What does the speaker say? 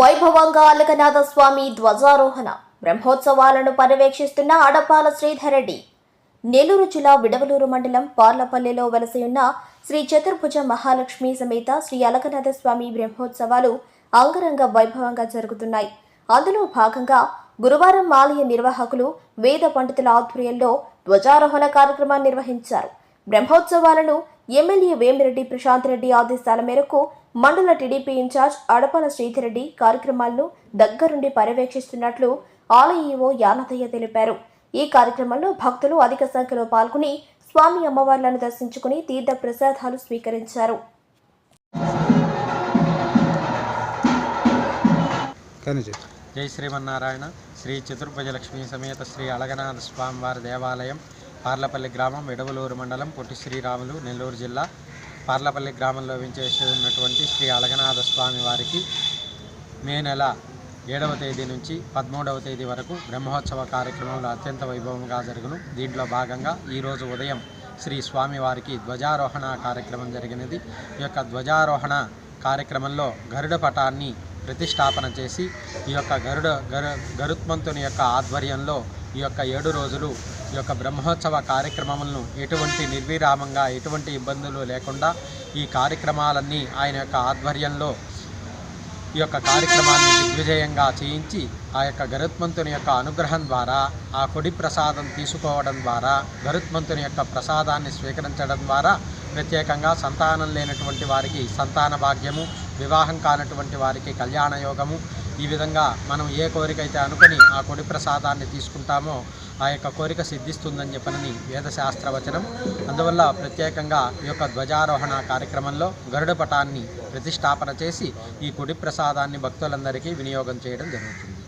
వైభవంగా అలకనాథ స్వామి ధ్వజారోహణ బ్రహ్మోత్సవాలను పర్యవేక్షిస్తున్న అడపాల శ్రీధరెడ్డి నెల్లూరు జిల్లా విడవలూరు మండలం పార్లపల్లిలో వెలసి ఉన్న శ్రీ చతుర్భుజ మహాలక్ష్మి సమేత శ్రీ అలకనాథ స్వామి బ్రహ్మోత్సవాలు అంగరంగ వైభవంగా జరుగుతున్నాయి. అందులో భాగంగా గురువారం ఆలయ నిర్వాహకులు వేద పండితుల ఆధ్వర్యంలో ధ్వజారోహణ కార్యక్రమాన్ని నిర్వహించారు. బ్రహ్మోత్సవాలను ఎమ్మెల్యే వేమిరెడ్డి ప్రశాంత్ రెడ్డి ఆదేశాల మేరకు మండల టీడీపీ ఇన్ఛార్జ్ అడపల శ్రీధర్ రెడ్డి కార్యక్రమాలను దగ్గరుండి పర్యవేక్షిస్తున్నట్లు ఆలయ ఈవో యానదయ్య తెలిపారు. ఈ కార్యక్రమంలో భక్తులు అధిక సంఖ్యలో పాల్గొని స్వామి అమ్మవార్లను దర్శించుకుని తీర్థ ప్రసాదాలు స్వీకరించారు జై శ్రీమన్నారాయణ. శ్రీ చతుర్భుజలక్ష్మి సమేత శ్రీ అళగనాథ స్వామివారి దేవాలయం పార్లపల్లి గ్రామం విడవలూరు మండలం పొట్టి శ్రీరాములు నెల్లూరు జిల్లా. పార్లపల్లి గ్రామంలో వించేసి ఉన్నటువంటి శ్రీ అలగనాథ స్వామి వారికి మే నెల ఏడవ తేదీ నుంచి పదమూడవ తేదీ వరకు బ్రహ్మోత్సవ కార్యక్రమంలో అత్యంత వైభవంగా జరుగును. దీంట్లో భాగంగా ఈరోజు ఉదయం శ్రీ స్వామివారికి ధ్వజారోహణ కార్యక్రమం జరిగినది. ఈ యొక్క ధ్వజారోహణ కార్యక్రమంలో గరుడ పటాన్ని ప్రతిష్టాపన చేసి ఈ యొక్క గరుడ గరు గరుత్మంతుని యొక్క ఆధ్వర్యంలో ఈ యొక్క ఏడు రోజులు ఈ యొక్క బ్రహ్మోత్సవ కార్యక్రమములను ఎటువంటి నిర్విరామంగా ఎటువంటి ఇబ్బందులు లేకుండా ఈ కార్యక్రమాలన్నీ ఆయన యొక్క ఆధ్వర్యంలో ఈ యొక్క కార్యక్రమాన్ని దిగ్విజయంగా చేయించి ఆ యొక్క గరుత్మంతుని యొక్క అనుగ్రహం ద్వారా ఆ కొడి ప్రసాదం తీసుకోవడం ద్వారా గరుత్మంతుని యొక్క ప్రసాదాన్ని స్వీకరించడం ద్వారా ప్రత్యేకంగా సంతానం లేనటువంటి వారికి సంతాన భాగ్యము వివాహం కానటువంటి వారికి కళ్యాణ యోగము ఈ విధంగా మనం ఏ కోరిక అయితే అనుకుని ఆ కొడి ప్రసాదాన్ని తీసుకుంటామో ఆ యొక్క కోరిక సిద్ధిస్తుందని చెప్పనని వేదశాస్త్రవచనం అందువల్ల ప్రత్యేకంగా ఈ యొక్క ధ్వజారోహణ కార్యక్రమంలో గరుడ పటాన్ని ప్రతిష్టాపన చేసి ఈ కుడి ప్రసాదాన్ని భక్తులందరికీ వినియోగం చేయడం జరుగుతుంది.